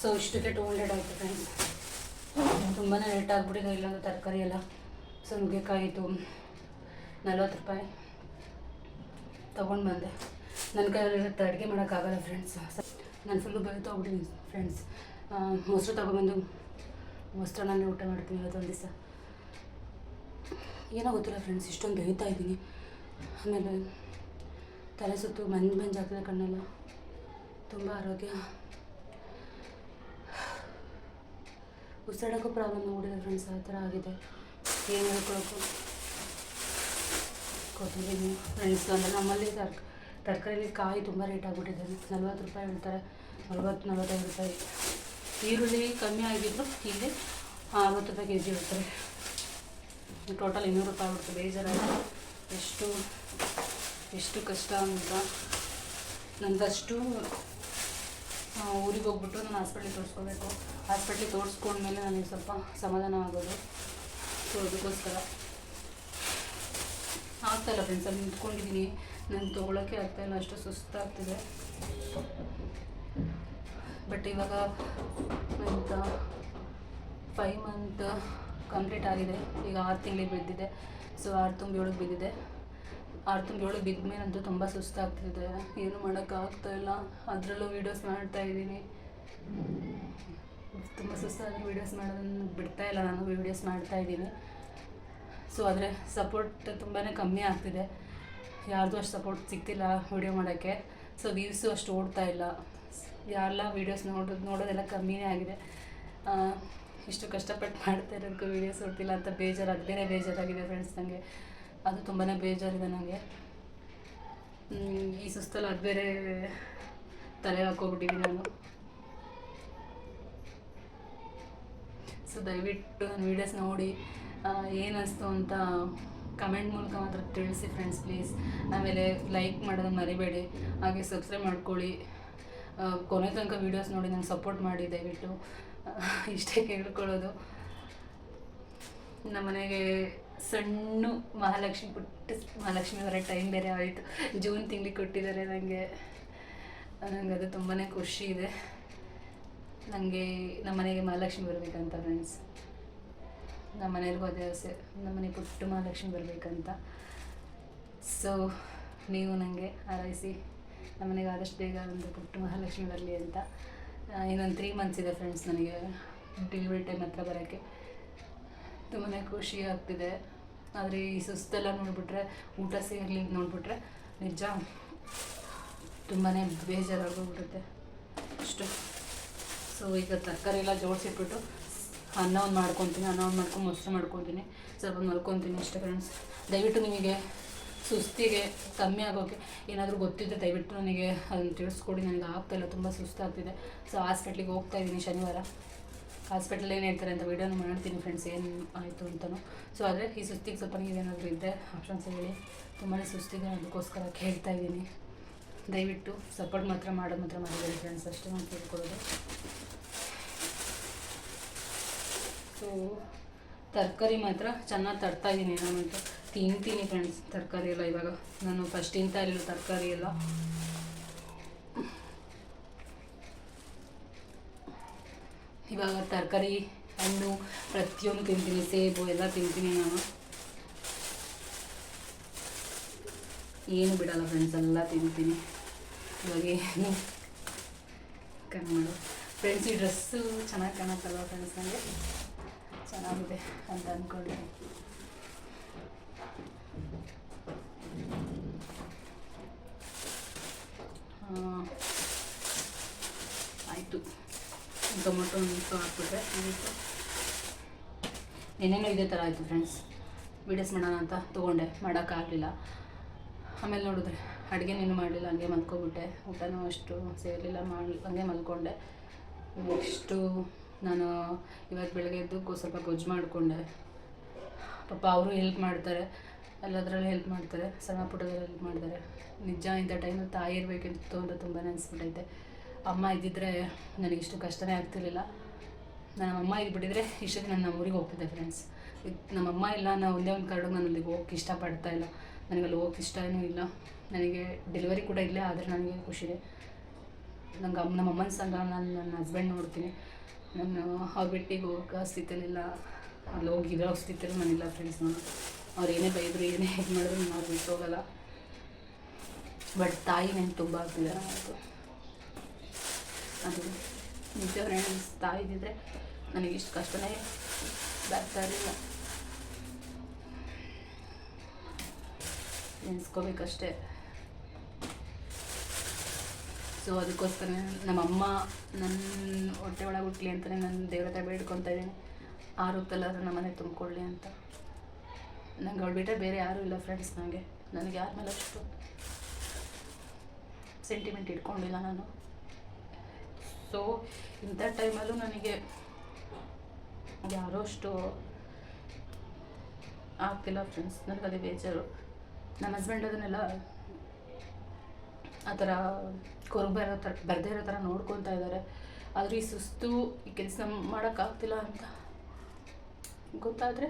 ಸೊ ಇಷ್ಟಕ್ಕೆ ಟೂ ಹಂಡ್ರೆಡ್ ಆಯಿತು ಫ್ರೆಂಡ್ಸ್ ತುಂಬಾ ಲೇಟ್ ಆಗಿಬಿಟ್ಟಿದೆ ಇಲ್ಲೊಂದು ತರಕಾರಿ ಎಲ್ಲ. ಇತ್ತು ನಲ್ವತ್ತು ರೂಪಾಯಿ ತೊಗೊಂಡು ಬಂದೆ ನನ್ನ ಕೈಯಲ್ಲಿ ಇವತ್ತು ಅಡುಗೆ ಮಾಡೋಕ್ಕಾಗಲ್ಲ ಫ್ರೆಂಡ್ಸ್ ನಾನು ಫುಲ್ಲು ಬೆಳೆದು ಹೋಗ್ಬಿಟ್ಟಿದ್ದೀನಿ ಫ್ರೆಂಡ್ಸ್ ಮೊಸರು ತೊಗೊಬಂದು ಮೊಸರನ್ನ ಊಟ ಮಾಡ್ತೀನಿ ಇವತ್ತೊಂದು ದಿವಸ. ಏನೋ ಗೊತ್ತಿಲ್ಲ ಫ್ರೆಂಡ್ಸ್ ಇಷ್ಟೊಂದು ಬೆಳೀತಾ ಇದ್ದೀನಿ. ಆಮೇಲೆ ತಲೆ ಸುತ್ತು ಮಂಜು ಮಂಜಾಗ್ತದೆ ಕಣ್ಣೆಲ್ಲ. ತುಂಬ ಆರೋಗ್ಯ. ಉಸಿರಾಡೋಕ್ಕೂ ಪ್ರಾಬ್ಲಮ್ ಆಗ್ಬಿಟ್ಟಿದೆ ಫ್ರೆಂಡ್ಸ್ ಆ ಥರ ಆಗಿದೆ. ಏನು ಹೇಳ್ಕೊಳಕ್ಕೂ ಕೊತ್ತಂಬರಿ ಫ್ರೆಂಡ್ಸ್ ಅಂದರೆ ನಮ್ಮಲ್ಲಿ ತರ್ಕ ತರಕಾರಿಲಿ ಕಾಯಿ ತುಂಬ ರೇಟ್ ಆಗಿಬಿಟ್ಟಿದೆ. ನಲ್ವತ್ತು ರೂಪಾಯಿ ಹೇಳ್ತಾರೆ ನಲ್ವತ್ತು, ನಲ್ವತ್ತೈದು ರೂಪಾಯಿ. ಈರುಳ್ಳಿ ಕಮ್ಮಿ ಆಗಿದ್ರು ಇಲ್ಲಿ ಅರವತ್ತು ರೂಪಾಯಿ ಕೆ ಜಿ ಇರ್ತಾರೆ ಟೋಟಲ್ ಇನ್ನೂರು ರೂಪಾಯಿ ಆಗ್ಬಿಡ್ತು ಬೇಜಾರಾಗಿ ಎಷ್ಟು ಎಷ್ಟು ಕಷ್ಟ ಅಂತ. ನಂದಷ್ಟು ಊರಿಗೆ ಹೋಗ್ಬಿಟ್ಟು ನಾನು ಹಾಸ್ಪಿಟ್ಲಿಗೆ ತೋರಿಸ್ಕೋಬೇಕು. ಹಾಸ್ಪಿಟ್ಲಿಗೆ ತೋರಿಸ್ಕೊಂಡ್ಮೇಲೆ ನನಗೆ ಸ್ವಲ್ಪ ಸಮಾಧಾನ ಆಗೋದು. ಸೊ ಅದಕ್ಕೋಸ್ಕರ ಆಗ್ತಾಯಿಲ್ಲ ಫ್ರೆಂಡ್ಸ್ ಅಲ್ಲಿ ನಿಂತ್ಕೊಂಡಿದ್ದೀನಿ ನಾನು ತೊಗೊಳಕ್ಕೆ ಆಗ್ತಾಯಿಲ್ಲ ಅಷ್ಟು ಸುಸ್ತಾಗ್ತಿದೆ. ಬಟ್ ಇವಾಗ ಅಂತ ಫೈವ್ ಮಂತ್ ಕಂಪ್ಲೀಟ್ ಆಗಿದೆ. ಈಗ ಆರು ತಿಂಗಳಿಗೆ ಬಿದ್ದಿದೆ. ಸೊ ಆರು ತುಂಬ ಏಳಿಗೆ ಬಿದ್ದಿದೆ. ಆರು ತುಂಬ ಏಳಿಗೆ ಬಿದ್ದ ಮೇಲಂತೂ ತುಂಬ ಸುಸ್ತಾಗ್ತಿದೆ. ಏನು ಮಾಡೋಕ್ಕಾಗ್ತಾಯಿಲ್ಲ ಅದರಲ್ಲೂ ವೀಡಿಯೋಸ್ ಮಾಡ್ತಾ ಇದ್ದೀನಿ. ತುಂಬ ಸುಸ್ತಾಗಿ ವೀಡಿಯೋಸ್ ಮಾಡೋದನ್ನು ಬಿಡ್ತಾ ಇಲ್ಲ ನಾನು ವೀಡಿಯೋಸ್ ಮಾಡ್ತಾ ಇದ್ದೀನಿ. ಸೊ ಆದರೆ ಸಪೋರ್ಟ್ ತುಂಬಾ ಕಮ್ಮಿ ಆಗ್ತಿದೆ. ಯಾರ್ದು ಅಷ್ಟು ಸಪೋರ್ಟ್ ಸಿಗ್ತಿಲ್ಲ ವೀಡಿಯೋ ಮಾಡೋಕ್ಕೆ. ಸೊ ವ್ಯೂಸು ಅಷ್ಟು ಓಡ್ತಾ ಇಲ್ಲ. ಯಾರೆಲ್ಲ ವೀಡಿಯೋಸ್ ನೋಡೋದು ನೋಡೋದೆಲ್ಲ ಕಮ್ಮಿನೇ ಆಗಿದೆ. ಇಷ್ಟು ಕಷ್ಟಪಟ್ಟು ಮಾಡ್ತಾ ಇರೋದಕ್ಕೂ ವೀಡಿಯೋಸ್ ಓಡ್ತಿಲ್ಲ ಅಂತ ಬೇಜಾರು, ಅದು ಬೇಜಾರಾಗಿದೆ ಫ್ರೆಂಡ್ಸ್ ನನಗೆ ಅದು ತುಂಬಾ ಬೇಜಾರಿದೆ ನನಗೆ ಈ ಸುಸ್ತಲ್ಲಿ ಅದು ಬೇರೆ ತಲೆ ಹಾಕೋಬಿಟ್ಟಿದ್ದೀನಿ ನಾನು. ಸೊ ದಯವಿಟ್ಟು ನನ್ನ ವೀಡಿಯೋಸ್ ನೋಡಿ. ಏನಿಸ್ತು ಅಂತ ಕಮೆಂಟ್ ಮೂಲಕ ಮಾತ್ರ ತಿಳಿಸಿ ಫ್ರೆಂಡ್ಸ್ ಪ್ಲೀಸ್ ಆಮೇಲೆ ಲೈಕ್ ಮಾಡೋದು ಮರಿಬೇಡಿ. ಹಾಗೆ ಸಬ್ಸ್ಕ್ರೈಬ್ ಮಾಡ್ಕೊಳ್ಳಿ. ಕೊನೆ ತನಕ ವೀಡಿಯೋಸ್ ನೋಡಿ ನಂಗೆ ಸಪೋರ್ಟ್ ಮಾಡಿ ದಯವಿಟ್ಟು. ಇಷ್ಟೇ ಕೇಳ್ಕೊಳ್ಳೋದು. ನಮ್ಮನೆಗೆ ಸಣ್ಣ ಮಹಾಲಕ್ಷ್ಮಿ ಪುಟ್ಟ ಮಹಾಲಕ್ಷ್ಮಿ ಅವರ ಟೈಮ್ ಬೇರೆ ಆಯಿತು. ಜೂನ್ ತಿಂಗಳಿಗೆ ಕೊಟ್ಟಿದ್ದಾರೆ ನನಗೆ ನನಗೆ ಅದು ತುಂಬಾ ಖುಷಿ ಇದೆ. ನನಗೆ ನಮ್ಮ ಮನೆಗೆ ಮಹಾಲಕ್ಷ್ಮಿ ಬರಬೇಕಂತ ಫ್ರೆಂಡ್ಸ್ ನಮ್ಮ ಮನೆಯಲ್ಗೂ ಅದೇ ಆಸೆ. ಮನೆಗೆ ಪುಟ್ಟ ಮಹಾಲಕ್ಷ್ಮಿ ಬರಬೇಕಂತ. ಸೊ ನೀವು ನನಗೆ ಹಾರೈಸಿ. ನಮ್ಮನೆಗೆ ಆದಷ್ಟು ಬೇಗ ಒಂದು ಪುಟ್ಟ ಮಹಾಲಕ್ಷ್ಮಿ ಬರಲಿ ಅಂತ. ಇನ್ನೊಂದು ತ್ರೀ ಮಂತ್ಸ್ ಇದೆ ಫ್ರೆಂಡ್ಸ್ ನನಗೆ ಡೆಲಿವರಿ ಟೈಮ್ ಹತ್ರ ಬರೋಕ್ಕೆ. ತುಂಬಾ ಖುಷಿ ಆಗ್ತಿದೆ. ಆದರೆ ಈ ಸುಸ್ತೆಲ್ಲ ನೋಡಿಬಿಟ್ರೆ, ಊಟ ಸೇರಲಿ ನೋಡಿಬಿಟ್ರೆ, ನಿಜ ತುಂಬಾ ಬೇಜಾರಾಗೋಗ್ಬಿಡುತ್ತೆ ಅಷ್ಟು. ಸೊ ಈಗ ತರಕಾರಿ ಎಲ್ಲ ಜೋಡಿಸಿಟ್ಬಿಟ್ಟು ಅನ್ನ ಒಂದು ಮಾಡ್ಕೊತೀನಿ ಅನ್ನ ಒಂದು ಮಾಡ್ಕೊಂಡು ಮೊಸರು ಮಾಡ್ಕೊತೀನಿ. ಸ್ವಲ್ಪ ಮಲ್ಕೊತೀನಿ ಅಷ್ಟೇ ಫ್ರೆಂಡ್ಸ್ ದಯವಿಟ್ಟು ನಿಮಗೆ ಸುಸ್ತಿಗೆ ಕಮ್ಮಿ ಆಗೋಕ್ಕೆ ಏನಾದರೂ ಗೊತ್ತಿದ್ದರೆ ದಯವಿಟ್ಟು ನನಗೆ ಅದನ್ನು ತಿಳಿಸ್ಕೊಡಿ. ನನಗೆ ಆಗ್ತಾಯಿಲ್ಲ ತುಂಬ ಸುಸ್ತಾಗ್ತಿದೆ. ಸೊ ಹಾಸ್ಪಿಟ್ಲಿಗೆ ಹೋಗ್ತಾ ಇದ್ದೀನಿ ಶನಿವಾರ. ಹಾಸ್ಪಿಟಲ್ ಏನು ಹೇಳ್ತಾರೆ ಅಂತ ವೀಡಿಯೋನ ಮಾಡ್ತೀನಿ ಫ್ರೆಂಡ್ಸ್ ಏನು ಆಯಿತು ಅಂತಲೂ ಸೊ ಆದರೆ ಈ ಸುಸ್ತಿಗೆ ಸ್ವಲ್ಪ ನೀವೇನಾದರೂ ಇದ್ದರೆ ಆಪ್ಷನ್ಸ್ ಹೇಳಿ. ತುಂಬಾ ಸುಸ್ತಿದೆ ಅದಕ್ಕೋಸ್ಕರ ಕೇಳ್ತಾ ಇದ್ದೀನಿ ದಯವಿಟ್ಟು ಸಪೋರ್ಟ್ ಮಾತ್ರ ಮಾಡೋದು ಮಾತ್ರ ಮಾಡಿದ್ದೀನಿ ಫ್ರೆಂಡ್ಸ್ ಅಷ್ಟೇ ನಾನು ತಿಳ್ಕೊಳ್ಳೋದು ಸೊ ತರಕಾರಿ ಮಾತ್ರ ಚೆನ್ನಾಗಿ ತರ್ತಾ ಇದ್ದೀನಿ ನಾನಂತೂ ತಿಂತೀನಿ ಫ್ರೆಂಡ್ಸ್ ತರಕಾರಿ ಎಲ್ಲ ಇವಾಗ. ನಾನು ಫಸ್ಟ್ ತಿಂತಾ ಇರಲಿಲ್ಲ ತರಕಾರಿ ಎಲ್ಲ. ಇವಾಗ ತರಕಾರಿ, ಹಣ್ಣು, ಪ್ರತಿಯೊಂದು ತಿಂತೀನಿ, ಸೇಬು ಎಲ್ಲ ತಿಂತೀನಿ ನಾನು. ಏನು ಬಿಡಲ್ಲ ಫ್ರೆಂಡ್ಸ್ ಎಲ್ಲ ತಿಂತೀನಿ. ಇವಾಗ ಏನು ಮಾಡು ಫ್ರೆಂಡ್ಸ್ ಈ ಡ್ರೆಸ್ಸು ಚೆನ್ನಾಗಿ ಕಾಣತ್ತಲ್ವ ಫ್ರೆಂಡ್ಸ್ ನನಗೆ ಚೆನ್ನಾಗಿದೆ ಅಂತ ಅಂದ್ಕೊಂಡಿದ್ದೀನಿ ಆಯಿತು. ಟೊಮೊಟೊ ಮಿಕ್ಸು ಹಾಕ್ಬಿಟ್ರೆ ಆಯಿತು ಏನೇನೋ ಇದೇ ಥರ ಆಯಿತು ಫ್ರೆಂಡ್ಸ್ ವೀಡಿಯೋಸ್ ಮಾಡೋಣ ಅಂತ ತೊಗೊಂಡೆ. ಮಾಡೋಕ್ಕಾಗಲಿಲ್ಲ ಆಮೇಲೆ ನೋಡಿದ್ರೆ ಅಡುಗೆನೇನು ಮಾಡಲಿಲ್ಲ, ಹಂಗೆ ಮಲ್ಕೊಬಿಟ್ಟೆ. ಊಟನೂ ಅಷ್ಟು ಸೇರಲಿಲ್ಲ ಮಾಡಿ ಹಂಗೆ ಮಲ್ಕೊಂಡೆ. ನೆಕ್ಸ್ಟು ನಾನು ಇವತ್ತು ಬೆಳಗ್ಗೆ ಎದ್ದು ಸ್ವಲ್ಪ ಗೊಜ್ಜು ಮಾಡಿಕೊಂಡೆ. ಪಾಪ ಅವರು ಹೆಲ್ಪ್ ಮಾಡ್ತಾರೆ. ಎಲ್ಲದರಲ್ಲೂ ಹೆಲ್ಪ್ ಮಾಡ್ತಾರೆ. ಸಣ್ಣ ಪುಟ್ಟದಲ್ಲಿ ಹೆಲ್ಪ್ ಮಾಡ್ತಾರೆ. ನಿಜ ಇಂಥ ಟೈಮಲ್ಲಿ ತಾಯಿ ಇರಬೇಕಿತ್ತು ಅಂತ ತುಂಬಾ ಅನಿಸ್ಬಿಟ್ಟೈತೆ. ಅಮ್ಮ ಇದ್ದಿದ್ರೆ ನನಗಿಷ್ಟು ಕಷ್ಟನೇ ಆಗ್ತಿರ್ಲಿಲ್ಲ. ನನ್ನ ಅಮ್ಮ ಇದ್ಬಿಟ್ಟಿದ್ರೆ ಇಷ್ಟೊತ್ತಿಗೆ ನಾನು ನಮ್ಮ ಊರಿಗೆ ಹೋಗ್ತಿದ್ದೆ ಫ್ರೆಂಡ್ಸ್ ನಮ್ಮ ಅಮ್ಮ ಇಲ್ಲ ನಾನು ಒಂದೇ ಒಂದು ಕಾರಣಕ್ಕೆ ನಾನು ಅಲ್ಲಿಗೆ ಹೋಗಕ್ಕೆ ಇಷ್ಟಪಡ್ತಾ ಇಲ್ಲ. ನನಗೆ ಅಲ್ಲಿ ಹೋಗಕ್ಕೆ ಇಷ್ಟನೂ ಇಲ್ಲ. ನನಗೆ ಡೆಲಿವರಿ ಕೂಡ ಇಲ್ಲೇ, ಆದರೆ ನನಗೆ ಖುಷಿದೆ ನಂಗೆ ಅಮ್ಮ ನಮ್ಮ ಅಮ್ಮನ ಸಂಗ ನಾನು ನನ್ನ ಹಸ್ಬೆಂಡ್ ನೋಡ್ತೀನಿ. ನಾನು ಅವ್ರ ಬಿಟ್ಟಿಗೆ ಹೋಗೋ ಸ್ಥಿತಿಲಿಲ್ಲ ಅಲ್ಲಿ ಹೋಗಿ ಇರೋ ಸ್ಥಿತಿಲಿ ನಾನಿಲ್ಲ ಫ್ರೆಂಡ್ಸ್ ನಾನು. ಅವ್ರು ಏನೇ ಬೈದರು, ಏನೇ ಹೇಗೆ ಮಾಡಿದ್ರು ಬಿಟ್ಟು ಹೋಗಲ್ಲ. ಬಟ್ ತಾಯಿ ನನಗೆ ತುಂಬ ಆಗ್ತಿದೆ ನನಗೆ ಅದು ನಿಜ ಫ್ರೆಂಡ್ಸ್ ತಾಯಿ ಇದ್ದಿದ್ರೆ ನನಗೆ ಇಷ್ಟು ಕಷ್ಟನೇ ಬರ್ತಾ ಇರಲಿಲ್ಲ. ನೆನೆಸ್ಕೋಬೇಕಷ್ಟೇ. ಸೊ ಅದಕ್ಕೋಸ್ಕರ ನಮ್ಮಮ್ಮ ನನ್ನ ಹೊಟ್ಟೆ ಒಳಗೆ ಹುಟ್ಟಲಿ ಅಂತಲೇ ನಾನು ದೇವ್ರ ಹತ್ರ ಬೇಡ್ಕೊತಾ ಇದ್ದೀನಿ. ಆ ನಮ್ಮ ಮನೆ ತುಂಬಿಕೊಳ್ಳಿ ಅಂತ. ನಂಗೆ ಅವಳು ಬಿಟ್ಟರೆ ಬೇರೆ ಯಾರೂ ಇಲ್ಲ ಫ್ರೆಂಡ್ಸ್ ನನಗೆ ನನಗೆ ಯಾರ ಮೇಲೆ ಅಷ್ಟು ಸೆಂಟಿಮೆಂಟ್ ಇಟ್ಕೊಂಡಿಲ್ಲ ನಾನು. ಸೊ ಇಂಥ ಟೈಮಲ್ಲೂ ನನಗೆ ಯಾರೋ ಅಷ್ಟು ಆಗ್ತಿಲ್ಲ ಫ್ರೆಂಡ್ಸ್ ನನಗೆ ಅದೇ ಬೇಜಾರು. ನಮ್ಮ ಹಸ್ಬೆಂಡ್ ಅದನ್ನೆಲ್ಲ ಆ ಥರ ಕೊರಗು ಬರೋ ಥರ, ಬರದೇ ಇರೋ ಥರ ನೋಡ್ಕೊತಾ ಇದ್ದಾರೆ. ಆದರೆ ಈ ಸುಸ್ತು, ಈ ಕೆಲಸ ಮಾಡೋಕ್ಕಾಗ್ತಿಲ್ಲ ಅಂತ ಗೊತ್ತಾದರೆ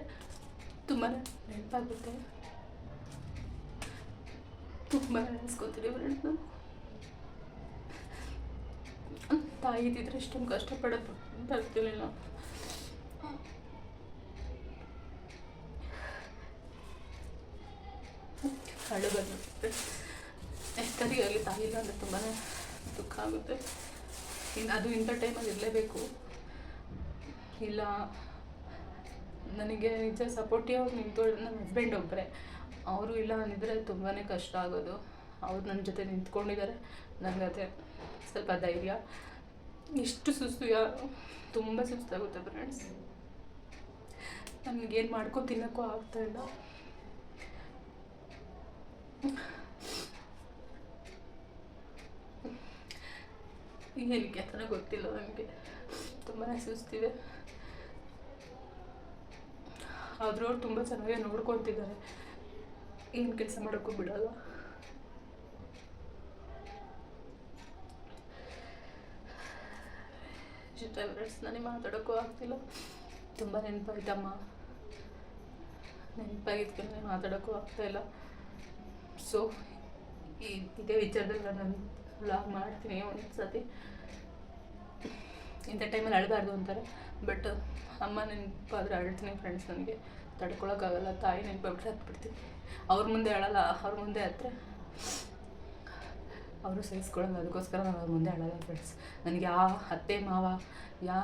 ತುಂಬಾ ನೆನಪಾಗುತ್ತೆ. ತುಂಬ ನೆನೆಸ್ಕೊತೀನಿ ಫ್ರೆಂಡ್ಸ್ ತಾಯಿ ಇದ್ದಿದ್ರೆ ಇಷ್ಟೊಂದು ಕಷ್ಟಪಡೋದು ಬರ್ತಿರ್ಲಿಲ್ಲ ಅಳು ಬಂದ್ಬಿಡುತ್ತೆ ಎಷ್ಟರಿಗಾಗಲಿ ತಾಯಿ ಇಲ್ಲ ಅಂದರೆ ತುಂಬಾ ದುಃಖ ಆಗುತ್ತೆ. ಇನ್ನು ಅದು ಇಂಥ ಟೈಮಲ್ಲಿ ಇರಲೇಬೇಕು. ಇಲ್ಲ, ನನಗೆ ನಿಜ ಸಪೋರ್ಟಿವ್ ನಿಂತ್ಕೊಳ್ಳಿ ನನ್ನ ಹಸ್ಬೆಂಡ್ ಒಬ್ಬರೇ ಅವರು ಇಲ್ಲ ಅಂದಿದ್ರೆ ತುಂಬಾ ಕಷ್ಟ ಆಗೋದು. ಅವ್ರು ನನ್ನ ಜೊತೆ ನಿಂತ್ಕೊಂಡಿದ್ದಾರೆ ನನಗದೆ ಸ್ವಲ್ಪ ಧೈರ್ಯ. ಇಷ್ಟು ಸುಸ್ತು ಯಾ ತುಂಬ ಸುಸ್ತಾಗುತ್ತೆ ಫ್ರೆಂಡ್ಸ್ ನನಗೇನು ಮಾಡ್ಕೊ ತಿನ್ನೋಕ್ಕೂ ಆಗ್ತಾಯಿಲ್ಲ ಏನಕ್ಕೆ ಥರ ಗೊತ್ತಿಲ್ಲ ನನಗೆ. ತುಂಬಾ ಸುಸ್ತಿದೆ. ಆದರೂ ಅವ್ರು ತುಂಬ ಚೆನ್ನಾಗಿ ನೋಡ್ಕೊತಿದ್ದಾರೆ. ಏನು ಕೆಲಸ ಮಾಡೋಕ್ಕೂ ಬಿಡಲ್ಲ. ಜೊತೆ ಫ್ರೆಂಡ್ಸ್ ನನಗೆ ಮಾತಾಡೋಕ್ಕೂ ಆಗ್ತಿಲ್ಲ. ತುಂಬ ನೆನಪಾಯ್ತಮ್ಮ. ನೆನಪಾಗಿದ್ದಕ್ಕೆ ನನಗೆ ಮಾತಾಡೋಕ್ಕೂ ಆಗ್ತಾಯಿಲ್ಲ ಸೊ ಈ ಇದೇ ವಿಚಾರದಲ್ಲಿ ನಾನು ವ್ಲಾಗ್ ಮಾಡ್ತೀನಿ, ಒಂದೊಂದು ಸತಿ ಇಂಥ ಟೈಮಲ್ಲಿ ಅಳಬಾರ್ದು ಅಂತಾರೆ. ಬಟ್ ಅಮ್ಮ ನೆನಪಾದ್ರೆ ಅಳ್ತೀನಿ ಫ್ರೆಂಡ್ಸ್ ನನಗೆ. ತಡ್ಕೊಳಕ್ಕಾಗಲ್ಲ, ತಾಯಿ ನೆನಪಾಗ್ಬಿಟ್ರೆ ಹತ್ಬಿಡ್ತೀನಿ ಅವ್ರ ಮುಂದೆ ಅಳಲ್ಲ, ಅವ್ರ ಮುಂದೆ ಹತ್ರ. ಅವರು ಸಹಿಸ್ಕೊಳ್ಳಲ್ಲ ಅದಕ್ಕೋಸ್ಕರ ನಾನು ಅವ್ರ ಮುಂದೆ ಅಳಲ್ಲ ಫ್ರೆಂಡ್ಸ್ ನನಗೆ ಯಾ ಅತ್ತೆ, ಮಾವ, ಯಾ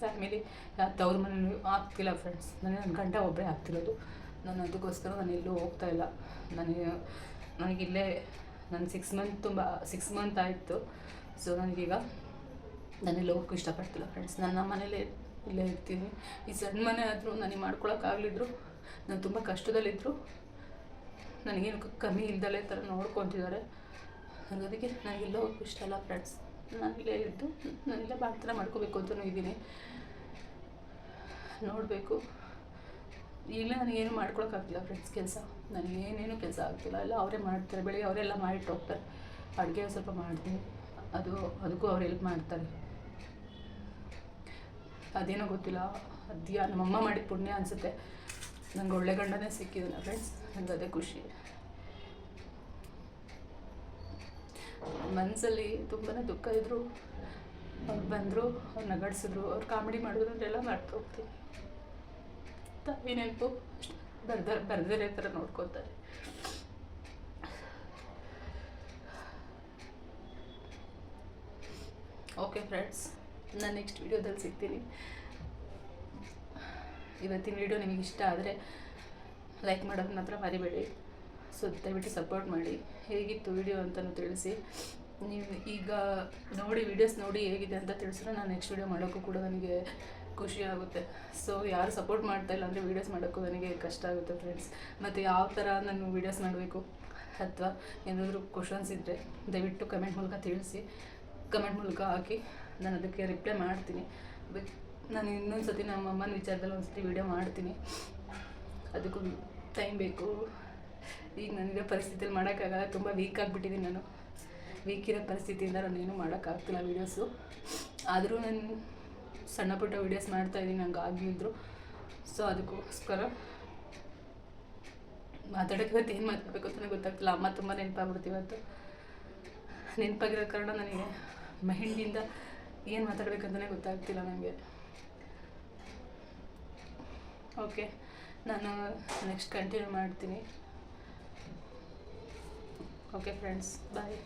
ಫ್ಯಾಮಿಲಿ ಯಾ, ತವ್ರ ಮನೇಲಿ ಆಗ್ತಿಲ್ಲ ಫ್ರೆಂಡ್ಸ್ ನನಗೆ ನನ್ನ ಗಂಟ ಒಬ್ಬರೇ ಆಗ್ತಿರೋದು. ನಾನು ಅದಕ್ಕೋಸ್ಕರ ನಾನು ಎಲ್ಲೂ ಹೋಗ್ತಾ ಇಲ್ಲ. ನನಗೆ ನನಗಿಲ್ಲೇ ನಾನು ಸಿಕ್ಸ್ ಮಂತ್ ತುಂಬ ಸಿಕ್ಸ್ ಮಂತ್ ಆಯಿತು. ಸೊ ನನಗೀಗ ನಾನೆಲ್ಲ ಹೋಗೋಕ್ಕೂ ಇಷ್ಟಪಡ್ತಿಲ್ಲ ಫ್ರೆಂಡ್ಸ್ ನನ್ನ ಮನೇಲೇ ಇಲ್ಲೇ ಇರ್ತೀನಿ. ಈ ಸಣ್ಣ ಮನೆ ಆದರೂ ನನಗೆ ಮಾಡ್ಕೊಳಕ್ಕಾಗಲಿದ್ರು ನಾನು ತುಂಬ ಕಷ್ಟದಲ್ಲಿದ್ದರು ನನಗೇನು ಕಮ್ಮಿ ಇಲ್ದಲೇ ಥರ ನೋಡ್ಕೊತಿದ್ದಾರೆ. ಅದಕ್ಕೆ ನನಗೆಲ್ಲ ಹೋಗೋಕ್ಕೂ ಇಷ್ಟ ಅಲ್ಲ ಫ್ರೆಂಡ್ಸ್ ನಾನು ಇಲ್ಲೇ ಇದ್ದು ನಾನಿಲ್ಲೇ ಥರ ಮಾಡ್ಕೋಬೇಕು ಅಂತಲೂ ಇದ್ದೀನಿ. ನೋಡಬೇಕು. ಈಗಲೇ ನನಗೇನು ಮಾಡ್ಕೊಳಕ್ಕಾಗ್ತಿಲ್ಲ ಫ್ರೆಂಡ್ಸ್ ಕೆಲಸ. ನನಗೇನೇನು ಕೆಲಸ ಆಗ್ತಿಲ್ಲ. ಎಲ್ಲ ಅವರೇ ಮಾಡ್ತಾರೆ. ಬೆಳಿಗ್ಗೆ ಅವರೆಲ್ಲ ಮಾಡಿಟ್ಟು ಹೋಗ್ತಾರೆ. ಅಡುಗೆ ಸ್ವಲ್ಪ ಮಾಡ್ತೀನಿ. ಅದು, ಅದಕ್ಕೂ ಅವ್ರು ಹೆಲ್ಪ್ ಮಾಡ್ತಾರೆ. ಅದೇನೋ ಗೊತ್ತಿಲ್ಲ. ಅದ್ಯಾ, ನಮ್ಮಮ್ಮ ಮಾಡಿದ ಪುಣ್ಯ ಅನಿಸುತ್ತೆ. ನನಗೆ ಒಳ್ಳೆ ಗಂಡನೇ ಸಿಕ್ಕಿದ್ದಾನೆ ಫ್ರೆಂಡ್ಸ್ ನನಗೆ ಅದೇ ಖುಷಿ. ಮನಸ್ಸಲ್ಲಿ ತುಂಬಾ ದುಃಖ ಇದ್ದರು ಅವ್ರು ಬಂದರು, ಅವ್ರು ನಗಾಡ್ಸಿದ್ರು. ಅವ್ರು ಕಾಮಿಡಿ ಮಾಡಿದ್ರು ಅಂದ್ರೆಲ್ಲ ಮಾಡ್ತಾ ಹೋಗ್ತೀನಿ. ತಾಯಿ ನೆನಪು ಬರ್ದ ಬರ್ದರೆ ಥರ ನೋಡ್ಕೊತಾರೆ. ಓಕೆ ಫ್ರೆಂಡ್ಸ್ ನಾನು ನೆಕ್ಸ್ಟ್ ವಿಡಿಯೋದಲ್ಲಿ ಸಿಗ್ತೀನಿ. ಇವತ್ತಿನ ವಿಡಿಯೋ ನಿಮಗೆ ಇಷ್ಟ ಆದರೆ ಲೈಕ್ ಮಾಡೋದು ಮಾತ್ರ ಮರಿಬೇಡಿ. ಸೊ ದಯವಿಟ್ಟು ಸಪೋರ್ಟ್ ಮಾಡಿ. ಹೇಗಿತ್ತು ವಿಡಿಯೋ ಅಂತಲೂ ತಿಳಿಸಿ. ನೀವು ಈಗ ನೋಡಿ ವಿಡಿಯೋಸ್ ನೋಡಿ ಹೇಗಿದೆ ಅಂತ ತಿಳಿಸಿದ್ರೆ ನಾನು ನೆಕ್ಸ್ಟ್ ವಿಡಿಯೋ ಮಾಡೋಕ್ಕೂ ಕೂಡ ನನಗೆ ಖುಷಿ ಆಗುತ್ತೆ. ಸೊ ಯಾರು ಸಪೋರ್ಟ್ ಮಾಡ್ತಾ ಇಲ್ಲ ಅಂದರೆ ವೀಡಿಯೋಸ್ ಮಾಡೋಕ್ಕೂ ನನಗೆ ಕಷ್ಟ ಆಗುತ್ತೆ ಫ್ರೆಂಡ್ಸ್ ಮತ್ತು ಯಾವ ಥರ ನಾನು ವೀಡಿಯೋಸ್ ಮಾಡಬೇಕು? ಅಥವಾ ಏನಾದರೂ ಕ್ವಶನ್ಸ್ ಇದ್ದರೆ ದಯವಿಟ್ಟು ಕಮೆಂಟ್ ಮೂಲಕ ತಿಳಿಸಿ. ಕಮೆಂಟ್ ಮೂಲಕ ಹಾಕಿ ನಾನು ಅದಕ್ಕೆ ರಿಪ್ಲೈ ಮಾಡ್ತೀನಿ. ಬಟ್ ನಾನು ಇನ್ನೊಂದು ಸತಿ ನಮ್ಮ ಅಮ್ಮನ ವಿಚಾರದಲ್ಲಿ ಒಂದು ಸತಿ ವೀಡಿಯೋ ಮಾಡ್ತೀನಿ. ಅದಕ್ಕೂ ಟೈಮ್ ಬೇಕು. ಈಗ ನನಗೆ ಪರಿಸ್ಥಿತಿಯಲ್ಲಿ ಮಾಡೋಕ್ಕಾಗಲ್ಲ. ತುಂಬ ವೀಕ್ ಆಗಿಬಿಟ್ಟಿದ್ದೀನಿ ನಾನು. ವೀಕ್ ಇರೋ ಪರಿಸ್ಥಿತಿಯಿಂದ ನಾನು ಏನೂ ಮಾಡೋಕ್ಕಾಗ್ತಿಲ್ಲ ವೀಡಿಯೋಸು ಆದರೂ ನಾನು ಸಣ್ಣ ಪುಟ್ಟ ವೀಡಿಯೋಸ್ ಮಾಡ್ತಾಯಿದ್ದೀನಿ ನಂಗೆ ಆಗಿದ್ರು ಸೊ ಅದಕ್ಕೋಸ್ಕರ ಮಾತಾಡೋಕೆ ಇವತ್ತು ಏನು ಮಾತಾಡಬೇಕು ಅಂತಲೇ ಗೊತ್ತಾಗ್ತಿಲ್ಲ. ಅಮ್ಮ ತುಂಬ ನೆನಪಾಗ್ಬಿಡ್ತು ಇವತ್ತು. ನೆನಪಾಗಿರೋ ಕಾರಣ ನನಗೆ ಮಹಿಂಡಿಯಿಂದ ಏನು ಮಾತಾಡಬೇಕಂತಲೇ ಗೊತ್ತಾಗ್ತಿಲ್ಲ ನನಗೆ ಓಕೆ ನಾನು ನೆಕ್ಸ್ಟ್ ಕಂಟಿನ್ಯೂ ಮಾಡ್ತೀನಿ. Okay friends bye